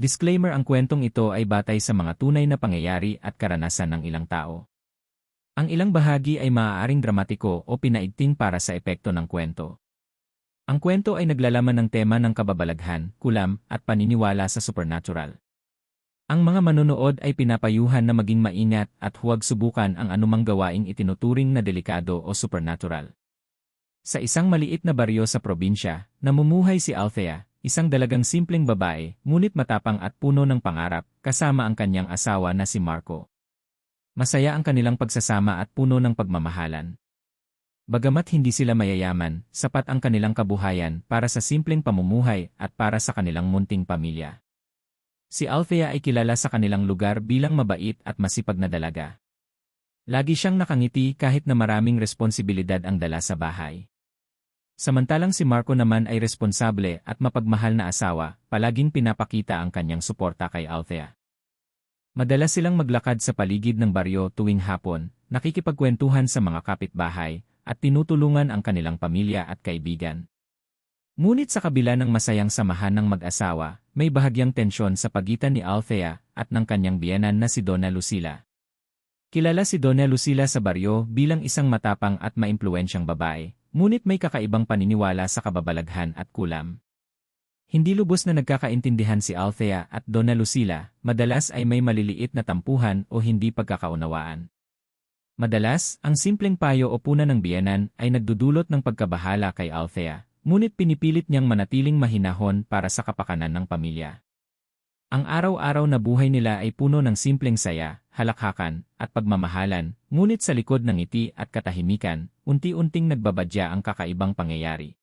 Disclaimer ang kwentong ito ay batay sa mga tunay na pangyayari at karanasan ng ilang tao. Ang ilang bahagi ay maaaring dramatiko o pinaigting para sa epekto ng kwento. Ang kwento ay naglalaman ng tema ng kababalaghan, kulam, at paniniwala sa supernatural. Ang mga manonood ay pinapayuhan na maging maingat at huwag subukan ang anumang gawaing itinuturing na delikado o supernatural. Sa isang maliit na baryo sa probinsya, namumuhay si Althea, isang dalagang simpleng babae, ngunit matapang at puno ng pangarap, kasama ang kanyang asawa na si Marco. Masaya ang kanilang pagsasama at puno ng pagmamahalan. Bagamat hindi sila mayayaman, sapat ang kanilang kabuhayan para sa simpleng pamumuhay at para sa kanilang munting pamilya. Si Althea ay kilala sa kanilang lugar bilang mabait at masipag na dalaga. Lagi siyang nakangiti kahit na maraming responsibilidad ang dala sa bahay. Samantalang si Marco naman ay responsable at mapagmahal na asawa, palaging pinapakita ang kanyang suporta kay Althea. Madalas silang maglakad sa paligid ng baryo tuwing hapon, nakikipagkwentuhan sa mga kapitbahay, at tinutulungan ang kanilang pamilya at kaibigan. Ngunit sa kabila ng masayang samahan ng mag-asawa, may bahagyang tensyon sa pagitan ni Althea at ng kanyang biyenan na si Donna Lucila. Kilala si Donna Lucila sa baryo bilang isang matapang at maimpluensyang babae, ngunit may kakaibang paniniwala sa kababalaghan at kulam. Hindi lubos na nagkakaintindihan si Althea at Donna Lucila, madalas ay may maliliit na tampuhan o hindi pagkakaunawaan. Madalas, ang simpleng payo o puna ng biyenan ay nagdudulot ng pagkabahala kay Althea, Ngunit pinipilit niyang manatiling mahinahon para sa kapakanan ng pamilya. Ang araw-araw na buhay nila ay puno ng simpleng saya, halakhakan, at pagmamahalan, ngunit sa likod ng ngiti at katahimikan, unti-unting nagbabadya ang kakaibang pangyayari.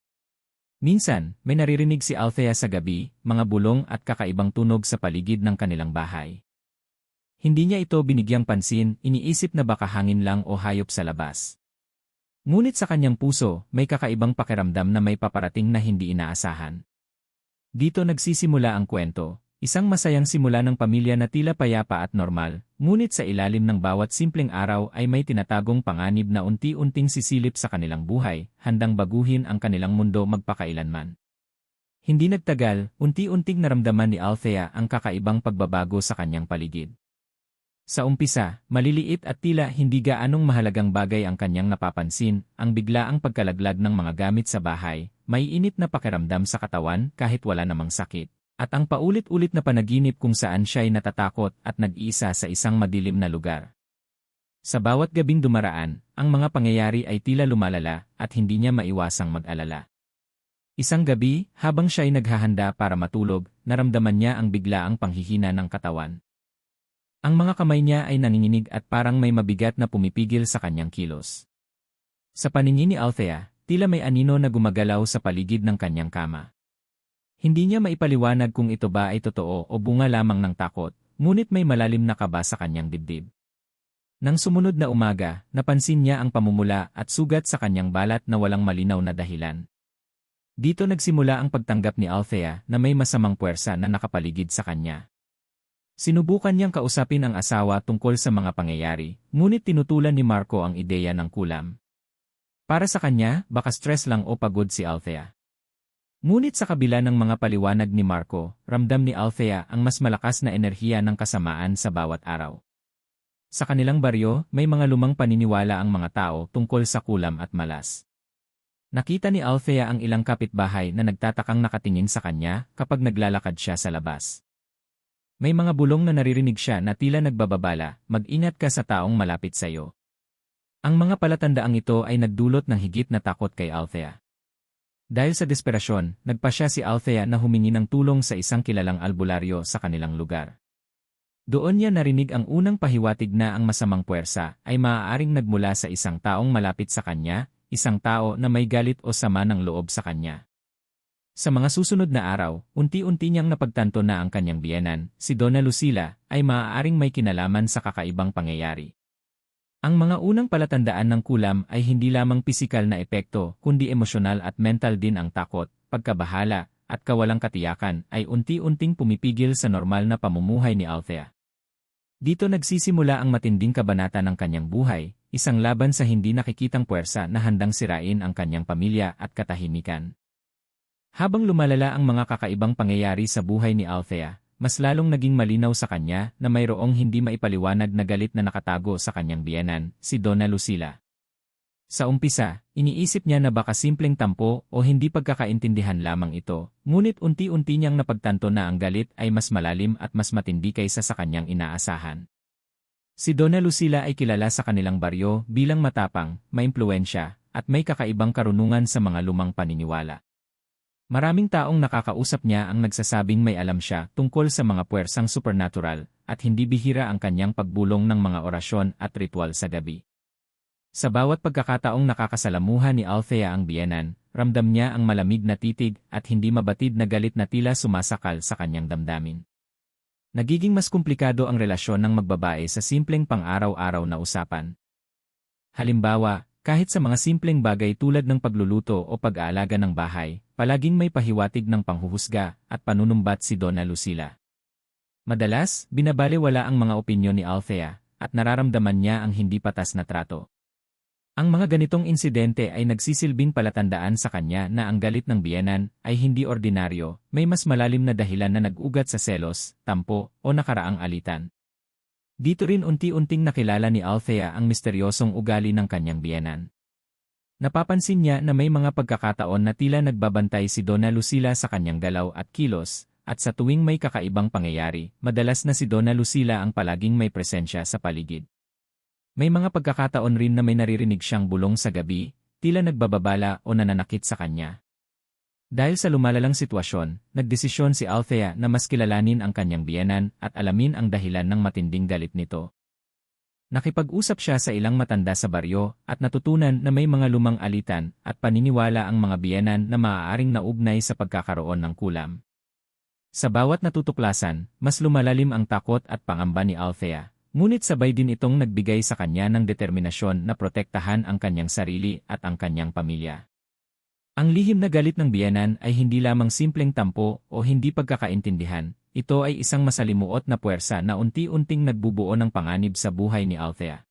Minsan, may naririnig si Althea sa gabi, mga bulong at kakaibang tunog sa paligid ng kanilang bahay. Hindi niya ito binigyang pansin, iniisip na baka hangin lang o hayop sa labas. Ngunit sa kanyang puso, may kakaibang pakiramdam na may paparating na hindi inaasahan. Dito nagsisimula ang kwento, isang masayang simula ng pamilya na tila payapa at normal, ngunit sa ilalim ng bawat simpleng araw ay may tinatagong panganib na unti-unting sisilip sa kanilang buhay, handang baguhin ang kanilang mundo magpakailanman. Hindi nagtagal, unti-unting naramdaman ni Althea ang kakaibang pagbabago sa kanyang paligid. Sa umpisa, maliliit at tila hindi gaanong mahalagang bagay ang kanyang napapansin, ang biglaang pagkalaglag ng mga gamit sa bahay, may init na pakiramdam sa katawan kahit wala namang sakit, at ang paulit-ulit na panaginip kung saan siya ay natatakot at nag-iisa sa isang madilim na lugar. Sa bawat gabing dumaraan, ang mga pangyayari ay tila lumalala at hindi niya maiwasang mag-alala. Isang gabi, habang siya ay naghahanda para matulog, naramdaman niya ang biglaang panghihina ng katawan. Ang mga kamay niya ay nanginginig at parang may mabigat na pumipigil sa kanyang kilos. Sa paningin ni Althea, tila may anino na gumagalaw sa paligid ng kanyang kama. Hindi niya maipaliwanag kung ito ba ay totoo o bunga lamang ng takot, ngunit may malalim na kaba sa kanyang dibdib. Nang sumunod na umaga, napansin niya ang pamumula at sugat sa kanyang balat na walang malinaw na dahilan. Dito nagsimula ang pagtanggap ni Althea na may masamang puwersa na nakapaligid sa kanya. Sinubukan niyang kausapin ang asawa tungkol sa mga pangyayari, ngunit tinutulan ni Marco ang ideya ng kulam. Para sa kanya, baka stress lang o pagod si Althea. Ngunit sa kabila ng mga paliwanag ni Marco, ramdam ni Althea ang mas malakas na enerhiya ng kasamaan sa bawat araw. Sa kanilang baryo, may mga lumang paniniwala ang mga tao tungkol sa kulam at malas. Nakita ni Althea ang ilang kapitbahay na nagtatakang nakatingin sa kanya kapag naglalakad siya sa labas. May mga bulong na naririnig siya na tila nagbababala, mag-ingat ka sa taong malapit sa iyo. Ang mga palatandaang ito ay nagdulot ng higit na takot kay Althea. Dahil sa desperasyon, nagpa siya si Althea na humingi ng tulong sa isang kilalang albularyo sa kanilang lugar. Doon niya narinig ang unang pahiwatig na ang masamang puwersa ay maaaring nagmula sa isang taong malapit sa kanya, isang tao na may galit o sama ng loob sa kanya. Sa mga susunod na araw, unti-unti niyang napagtanto na ang kanyang biyenan, si Donna Lucila, ay maaaring may kinalaman sa kakaibang pangyayari. Ang mga unang palatandaan ng kulam ay hindi lamang pisikal na epekto, kundi emosyonal at mental din ang takot, pagkabahala, at kawalang katiyakan ay unti-unting pumipigil sa normal na pamumuhay ni Althea. Dito nagsisimula ang matinding kabanata ng kanyang buhay, isang laban sa hindi nakikitang puwersa na handang sirain ang kanyang pamilya at katahimikan. Habang lumalala ang mga kakaibang pangyayari sa buhay ni Althea, mas lalong naging malinaw sa kanya na mayroong hindi maipaliwanag na galit na nakatago sa kanyang biyanan, si Donna Lucila. Sa umpisa, iniisip niya na baka simpleng tampo o hindi pagkakaintindihan lamang ito, ngunit unti-unti niyang napagtanto na ang galit ay mas malalim at mas matindi kaysa sa kanyang inaasahan. Si Donna Lucila ay kilala sa kanilang baryo bilang matapang, maimpluensya, at may kakaibang karunungan sa mga lumang paniniwala. Maraming taong nakakausap niya ang nagsasabing may alam siya tungkol sa mga puwersang supernatural at hindi bihira ang kanyang pagbulong ng mga orasyon at ritual sa gabi. Sa bawat pagkakataong nakakasalamuhan ni Althea ang biyenan, ramdam niya ang malamig na titig at hindi mabatid na galit na tila sumasakal sa kanyang damdamin. Nagiging mas komplikado ang relasyon ng magbabae sa simpleng pang-araw-araw na usapan. Halimbawa, kahit sa mga simpleng bagay tulad ng pagluluto o pag-aalaga ng bahay, palaging may pahiwatig ng panghuhusga at panunumbat si Donna Lucila. Madalas, binabaliwala ang mga opinyon ni Althea at nararamdaman niya ang hindi patas na trato. Ang mga ganitong insidente ay nagsisilbing palatandaan sa kanya na ang galit ng biyenan ay hindi ordinaryo, may mas malalim na dahilan na nag-ugat sa selos, tampo, o nakaraang alitan. Dito rin unti-unting nakilala ni Althea ang misteryosong ugali ng kanyang biyenan. Napapansin niya na may mga pagkakataon na tila nagbabantay si Donna Lucila sa kanyang galaw at kilos, at sa tuwing may kakaibang pangyayari, madalas na si Donna Lucila ang palaging may presensya sa paligid. May mga pagkakataon rin na may naririnig siyang bulong sa gabi, tila nagbababala o nananakit sa kanya. Dahil sa lumalalang sitwasyon, nagdesisyon si Althea na mas kilalanin ang kanyang biyenan at alamin ang dahilan ng matinding galit nito. Nakipag-usap siya sa ilang matanda sa baryo at natutunan na may mga lumang alitan at paniniwala ang mga biyenan na maaaring naugnay sa pagkakaroon ng kulam. Sa bawat natutuklasan, mas lumalalim ang takot at pangamba ni Althea, ngunit sabay din itong nagbigay sa kanya ng determinasyon na protektahan ang kanyang sarili at ang kanyang pamilya. Ang lihim na galit ng biyenan ay hindi lamang simpleng tampo o hindi pagkakaintindihan, ito ay isang masalimuot na puwersa na unti-unting nagbubuo ng panganib sa buhay ni Althea.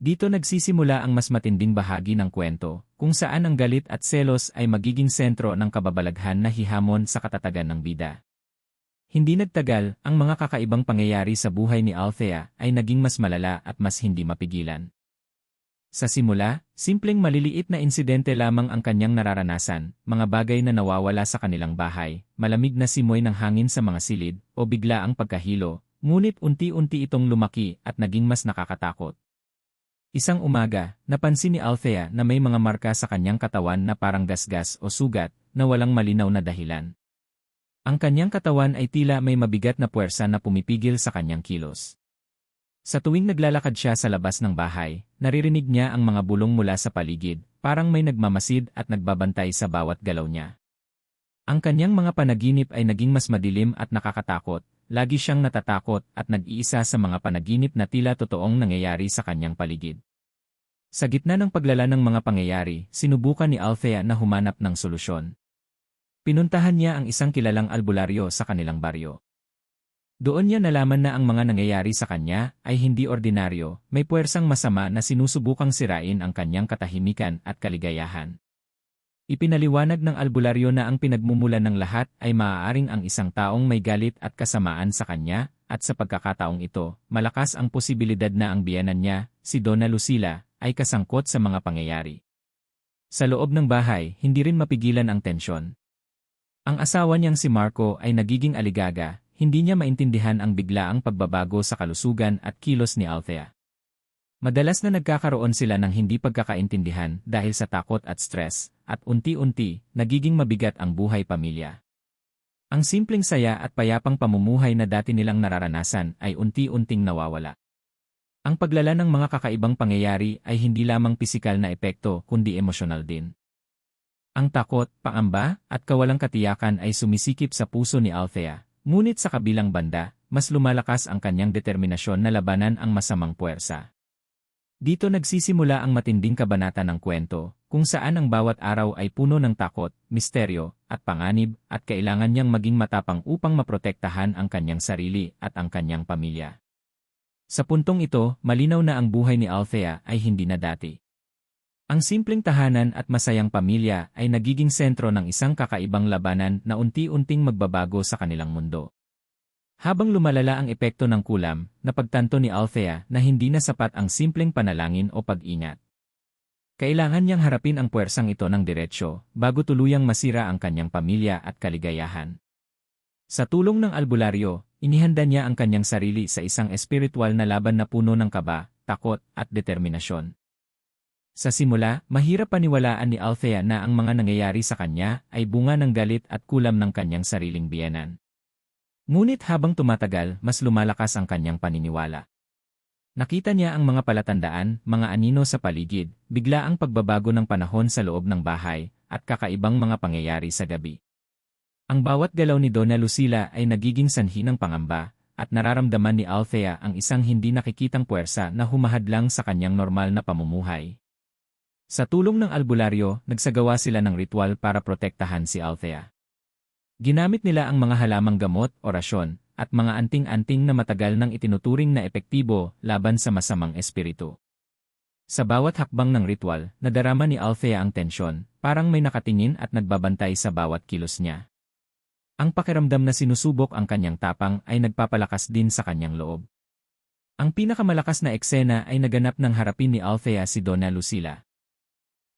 Dito nagsisimula ang mas matinding bahagi ng kwento, kung saan ang galit at selos ay magiging sentro ng kababalaghan na hihamon sa katatagan ng bida. Hindi nagtagal, ang mga kakaibang pangyayari sa buhay ni Althea ay naging mas malala at mas hindi mapigilan. Sa simula, simpleng maliliit na insidente lamang ang kanyang nararanasan, mga bagay na nawawala sa kanilang bahay, malamig na simoy ng hangin sa mga silid, o bigla ang pagkahilo, ngunit unti-unti itong lumaki at naging mas nakakatakot. Isang umaga, napansin ni Althea na may mga marka sa kanyang katawan na parang gasgas o sugat na walang malinaw na dahilan. Ang kanyang katawan ay tila may mabigat na puwersa na pumipigil sa kanyang kilos. Sa tuwing naglalakad siya sa labas ng bahay, naririnig niya ang mga bulong mula sa paligid, parang may nagmamasid at nagbabantay sa bawat galaw niya. Ang kanyang mga panaginip ay naging mas madilim at nakakatakot, lagi siyang natatakot at nag-iisa sa mga panaginip na tila totoong nangyayari sa kanyang paligid. Sa gitna ng paglala ng mga pangyayari, sinubukan ni Althea na humanap ng solusyon. Pinuntahan niya ang isang kilalang albularyo sa kanilang baryo. Doon niya nalaman na ang mga nangyayari sa kanya ay hindi ordinaryo, may puwersang masama na sinusubukang sirain ang kanyang katahimikan at kaligayahan. Ipinaliwanag ng albularyo na ang pinagmumulan ng lahat ay maaaring ang isang taong may galit at kasamaan sa kanya, at sa pagkakataong ito, malakas ang posibilidad na ang biyanan niya, si Donna Lucila, ay kasangkot sa mga pangyayari. Sa loob ng bahay, hindi rin mapigilan ang tensyon. Ang asawa niyang si Marco ay nagiging aligaga, hindi niya maintindihan ang biglaang pagbabago sa kalusugan at kilos ni Althea. Madalas na nagkakaroon sila ng hindi pagkakaintindihan dahil sa takot at stress, at unti-unti, nagiging mabigat ang buhay pamilya. Ang simpleng saya at payapang pamumuhay na dati nilang nararanasan ay unti-unting nawawala. Ang paglala ng mga kakaibang pangyayari ay hindi lamang pisikal na epekto kundi emosyonal din. Ang takot, paamba, at kawalang katiyakan ay sumisikip sa puso ni Althea, Ngunit sa kabilang banda, mas lumalakas ang kanyang determinasyon na labanan ang masamang puwersa. Dito nagsisimula ang matinding kabanata ng kwento, kung saan ang bawat araw ay puno ng takot, misteryo, at panganib, at kailangan niyang maging matapang upang maprotektahan ang kanyang sarili at ang kanyang pamilya. Sa puntong ito, malinaw na ang buhay ni Althea ay hindi na dati. Ang simpleng tahanan at masayang pamilya ay nagiging sentro ng isang kakaibang labanan na unti-unting magbabago sa kanilang mundo. Habang lumalala ang epekto ng kulam, napagtanto ni Althea na hindi na sapat ang simpleng panalangin o pag-ingat. Kailangan niyang harapin ang puwersang ito ng diretsyo bago tuluyang masira ang kanyang pamilya at kaligayahan. Sa tulong ng albularyo, inihanda niya ang kanyang sarili sa isang espiritual na laban na puno ng kaba, takot, at determinasyon. Sa simula, mahirap paniwalaan ni Althea na ang mga nangyayari sa kanya ay bunga ng galit at kulam ng kanyang sariling biyenan. Ngunit habang tumatagal, mas lumalakas ang kanyang paniniwala. Nakita niya ang mga palatandaan, mga anino sa paligid, bigla ang pagbabago ng panahon sa loob ng bahay, at kakaibang mga pangyayari sa gabi. Ang bawat galaw ni Donna Lucila ay nagiging sanhi ng pangamba, at nararamdaman ni Althea ang isang hindi nakikitang puwersa na humahadlang sa kanyang normal na pamumuhay. Sa tulong ng albularyo, nagsagawa sila ng ritual para protektahan si Althea. Ginamit nila ang mga halamang gamot, orasyon, at mga anting-anting na matagal nang itinuturing na epektibo laban sa masamang espiritu. Sa bawat hakbang ng ritual, nadarama ni Althea ang tensyon, parang may nakatingin at nagbabantay sa bawat kilos niya. Ang pakiramdam na sinusubok ang kanyang tapang ay nagpapalakas din sa kanyang loob. Ang pinakamalakas na eksena ay naganap ng harapin ni Althea si Donna Lucila.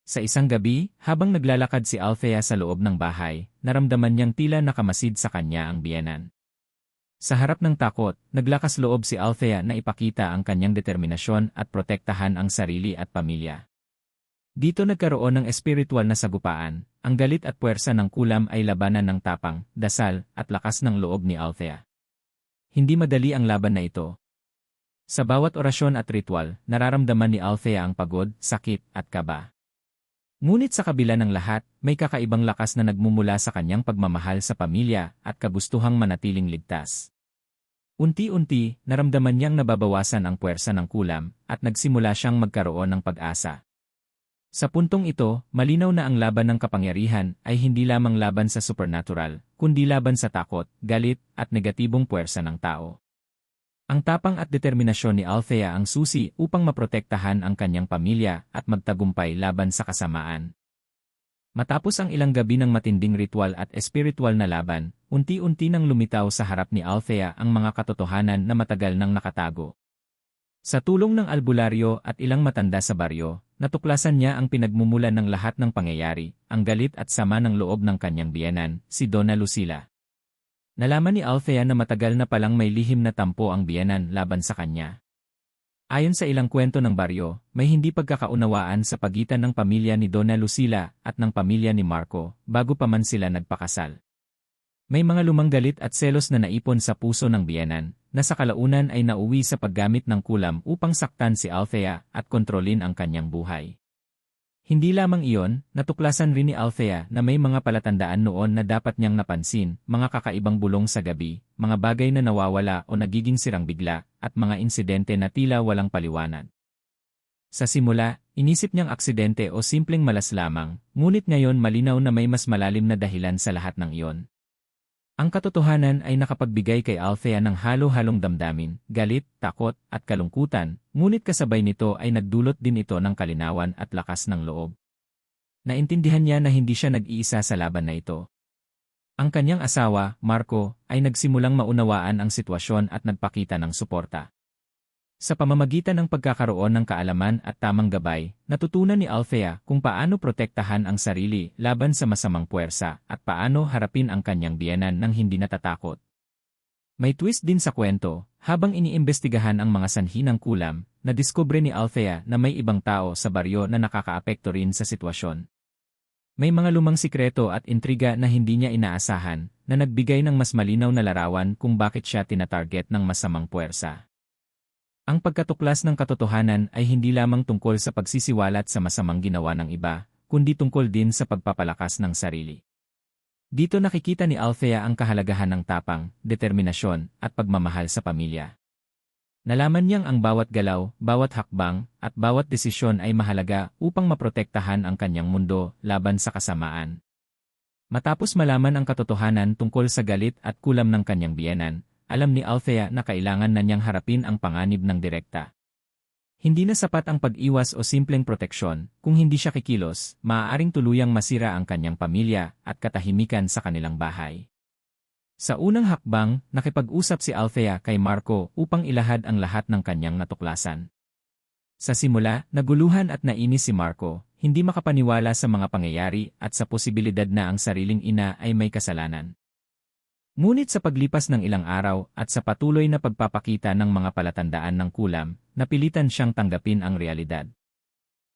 Sa isang gabi, habang naglalakad si Althea sa loob ng bahay, naramdaman niyang tila nakamasid sa kanya ang biyanan. Sa harap ng takot, naglakas loob si Althea na ipakita ang kanyang determinasyon at protektahan ang sarili at pamilya. Dito nagkaroon ng espiritual na sagupaan, ang galit at puwersa ng kulam ay labanan ng tapang, dasal, at lakas ng loob ni Althea. Hindi madali ang laban na ito. Sa bawat orasyon at ritual, nararamdaman ni Althea ang pagod, sakit, at kaba. Ngunit sa kabila ng lahat, may kakaibang lakas na nagmumula sa kanyang pagmamahal sa pamilya at kagustuhang manatiling ligtas. Unti-unti, naramdaman niyang nababawasan ang puwersa ng kulam at nagsimula siyang magkaroon ng pag-asa. Sa puntong ito, malinaw na ang laban ng kapangyarihan ay hindi lamang laban sa supernatural, kundi laban sa takot, galit, at negatibong puwersa ng tao. Ang tapang at determinasyon ni Althea ang susi upang maprotektahan ang kanyang pamilya at magtagumpay laban sa kasamaan. Matapos ang ilang gabi ng matinding ritual at espiritual na laban, unti-unti nang lumitaw sa harap ni Althea ang mga katotohanan na matagal nang nakatago. Sa tulong ng albularyo at ilang matanda sa baryo, natuklasan niya ang pinagmumulan ng lahat ng pangyayari, ang galit at sama ng loob ng kanyang biyanan, si Donna Lucila. Nalaman ni Althea na matagal na palang may lihim na tampo ang biyanan laban sa kanya. Ayon sa ilang kwento ng baryo, may hindi pagkakaunawaan sa pagitan ng pamilya ni Donna Lucila at ng pamilya ni Marco bago pa man sila nagpakasal. May mga lumang galit at selos na naipon sa puso ng biyanan, na sa kalaunan ay nauwi sa paggamit ng kulam upang saktan si Althea at kontrolin ang kanyang buhay. Hindi lamang iyon, natuklasan rin ni Althea na may mga palatandaan noon na dapat niyang napansin, mga kakaibang bulong sa gabi, mga bagay na nawawala o nagiging sirang bigla, at mga insidente na tila walang paliwanag. Sa simula, inisip niyang aksidente o simpleng malas lamang, ngunit ngayon malinaw na may mas malalim na dahilan sa lahat ng iyon. Ang katotohanan ay nakapagbigay kay Althea ng halo-halong damdamin, galit, takot, at kalungkutan, ngunit kasabay nito ay nagdulot din ito ng kalinawan at lakas ng loob. Naintindihan niya na hindi siya nag-iisa sa laban na ito. Ang kanyang asawa, Marco, ay nagsimulang maunawaan ang sitwasyon at nagpakita ng suporta. Sa pamamagitan ng pagkakaroon ng kaalaman at tamang gabay, natutunan ni Althea kung paano protektahan ang sarili laban sa masamang puwersa at paano harapin ang kanyang biyanan ng hindi natatakot. May twist din sa kwento, habang iniimbestigahan ang mga sanhi ng kulam, nadiskubre ni Althea na may ibang tao sa baryo na nakakaapekto rin sa sitwasyon. May mga lumang sikreto at intriga na hindi niya inaasahan na nagbigay ng mas malinaw na larawan kung bakit siya tinatarget ng masamang puwersa. Ang pagkatuklas ng katotohanan ay hindi lamang tungkol sa pagsisiwalat sa masamang ginawa ng iba, kundi tungkol din sa pagpapalakas ng sarili. Dito nakikita ni Althea ang kahalagahan ng tapang, determinasyon, at pagmamahal sa pamilya. Nalaman niyang ang bawat galaw, bawat hakbang, at bawat desisyon ay mahalaga upang maprotektahan ang kanyang mundo laban sa kasamaan. Matapos malaman ang katotohanan tungkol sa galit at kulam ng kanyang biyenan, alam ni Althea na kailangan na niyang harapin ang panganib ng direkta. Hindi na sapat ang pag-iwas o simpleng proteksyon, kung hindi siya kikilos, maaaring tuluyang masira ang kanyang pamilya at katahimikan sa kanilang bahay. Sa unang hakbang, nakipag-usap si Althea kay Marco upang ilahad ang lahat ng kanyang natuklasan. Sa simula, naguluhan at nainis si Marco, hindi makapaniwala sa mga pangyayari at sa posibilidad na ang sariling ina ay may kasalanan. Ngunit sa paglipas ng ilang araw at sa patuloy na pagpapakita ng mga palatandaan ng kulam, napilitan siyang tanggapin ang realidad.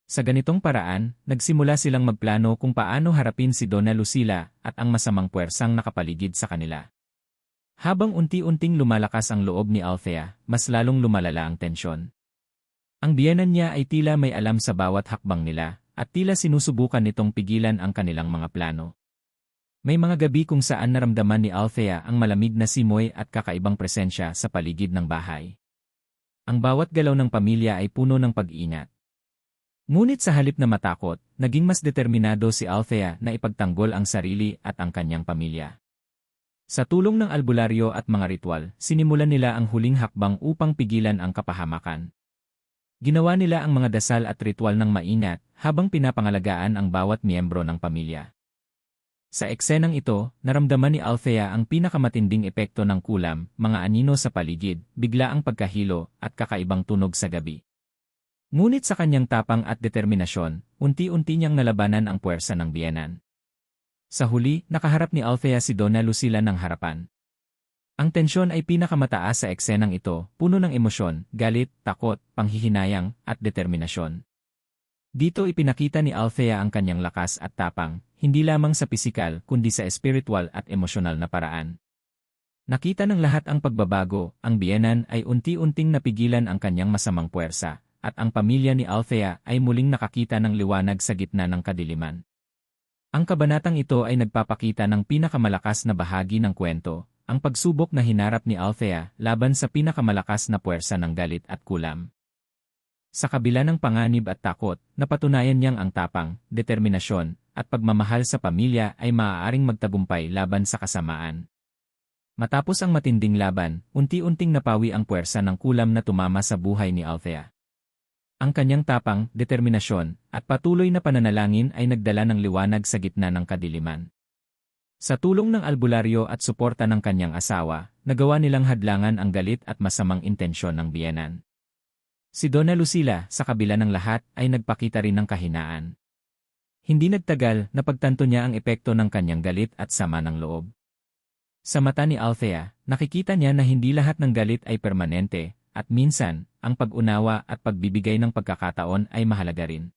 Sa ganitong paraan, nagsimula silang magplano kung paano harapin si Donna Lucila at ang masamang puwersang nakapaligid sa kanila. Habang unti-unting lumalakas ang loob ni Althea, mas lalong lumalala ang tensyon. Ang biyanan niya ay tila may alam sa bawat hakbang nila, at tila sinusubukan nitong pigilan ang kanilang mga plano. May mga gabi kung saan naramdaman ni Althea ang malamig na simoy at kakaibang presensya sa paligid ng bahay. Ang bawat galaw ng pamilya ay puno ng pag-iingat. Ngunit sa halip na matakot, naging mas determinado si Althea na ipagtanggol ang sarili at ang kanyang pamilya. Sa tulong ng albularyo at mga ritual, sinimulan nila ang huling hakbang upang pigilan ang kapahamakan. Ginawa nila ang mga dasal at ritual ng maingat habang pinapangalagaan ang bawat miyembro ng pamilya. Sa eksenang ito, naramdaman ni Althea ang pinakamatinding epekto ng kulam, mga anino sa paligid, bigla ang pagkahilo at kakaibang tunog sa gabi. Ngunit sa kanyang tapang at determinasyon, unti-unti niyang nalabanan ang puwersa ng biyenan. Sa huli, nakaharap ni Althea si Donna Lucila ng harapan. Ang tensyon ay pinakamataas sa eksenang ito, puno ng emosyon, galit, takot, panghihinayang, at determinasyon. Dito ipinakita ni Althea ang kanyang lakas at tapang, hindi lamang sa pisikal kundi sa espiritual at emosyonal na paraan. Nakita ng lahat ang pagbabago, ang biyenan ay unti-unting napigilan ang kanyang masamang puwersa, at ang pamilya ni Althea ay muling nakakita ng liwanag sa gitna ng kadiliman. Ang kabanatang ito ay nagpapakita ng pinakamalakas na bahagi ng kwento, ang pagsubok na hinarap ni Althea laban sa pinakamalakas na puwersa ng galit at kulam. Sa kabila ng panganib at takot, napatunayan niyang ang tapang, determinasyon, at pagmamahal sa pamilya ay maaaring magtagumpay laban sa kasamaan. Matapos ang matinding laban, unti-unting napawi ang puwersa ng kulam na tumama sa buhay ni Althea. Ang kanyang tapang, determinasyon, at patuloy na pananalangin ay nagdala ng liwanag sa gitna ng kadiliman. Sa tulong ng albularyo at suporta ng kanyang asawa, nagawa nilang hadlangan ang galit at masamang intensyon ng biyenan. Si Donna Lucila, sa kabila ng lahat, ay nagpakita rin ng kahinaan. Hindi nagtagal, napagtanto niya ang epekto ng kanyang galit at sama ng loob. Sa mata ni Althea, nakikita niya na hindi lahat ng galit ay permanente, at minsan, ang pag-unawa at pagbibigay ng pagkakataon ay mahalaga rin.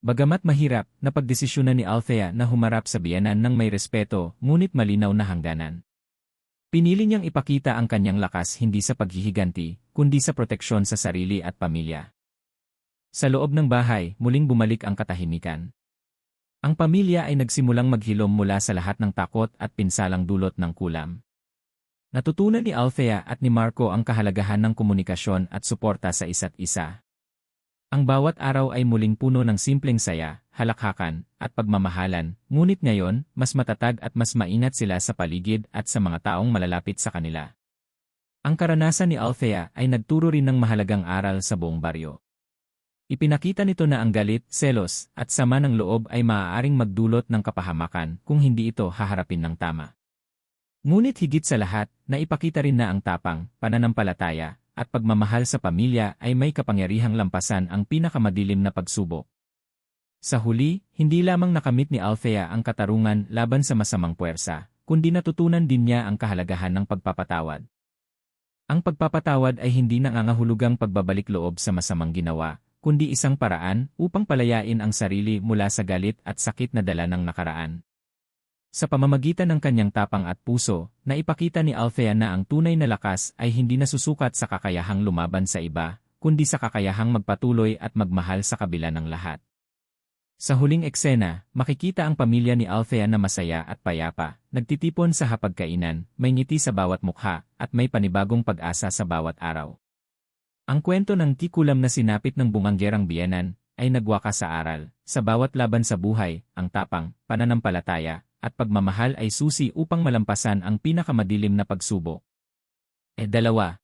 Bagamat mahirap, napagdesisyonan ni Althea na humarap sa biyanan ng may respeto, ngunit malinaw na hangganan. Pinili niyang ipakita ang kanyang lakas hindi sa paghihiganti, kundi sa proteksyon sa sarili at pamilya. Sa loob ng bahay, muling bumalik ang katahimikan. Ang pamilya ay nagsimulang maghilom mula sa lahat ng takot at pinsalang dulot ng kulam. Natutunan ni Althea at ni Marco ang kahalagahan ng komunikasyon at suporta sa isa't isa. Ang bawat araw ay muling puno ng simpleng saya, halakhakan, at pagmamahalan, ngunit ngayon, mas matatag at mas maingat sila sa paligid at sa mga taong malalapit sa kanila. Ang karanasan ni Althea ay nagturo rin ng mahalagang aral sa buong baryo. Ipinakita nito na ang galit, selos, at sama ng loob ay maaaring magdulot ng kapahamakan kung hindi ito haharapin ng tama. Ngunit higit sa lahat, naipakita rin na ang tapang, pananampalataya, at pagmamahal sa pamilya ay may kapangyarihang lampasan ang pinakamadilim na pagsubok. Sa huli, hindi lamang nakamit ni Althea ang katarungan laban sa masamang puwersa, kundi natutunan din niya ang kahalagahan ng pagpapatawad. Ang pagpapatawad ay hindi nangangahulugang pagbabalik loob sa masamang ginawa, kundi isang paraan upang palayain ang sarili mula sa galit at sakit na dala ng nakaraan. Sa pamamagitan ng kanyang tapang at puso, naipakita ni Althea na ang tunay na lakas ay hindi nasusukat sa kakayahang lumaban sa iba, kundi sa kakayahang magpatuloy at magmahal sa kabila ng lahat. Sa huling eksena, makikita ang pamilya ni Althea na masaya at payapa, nagtitipon sa hapagkainan, may ngiti sa bawat mukha, at may panibagong pag-asa sa bawat araw. Ang kwento ng tikulam na sinapit ng bunganggerang biyanan ay nagwaka sa aral, sa bawat laban sa buhay, ang tapang, pananampalataya, at pagmamahal ay susi upang malampasan ang pinakamadilim na pagsubok. E dalawa,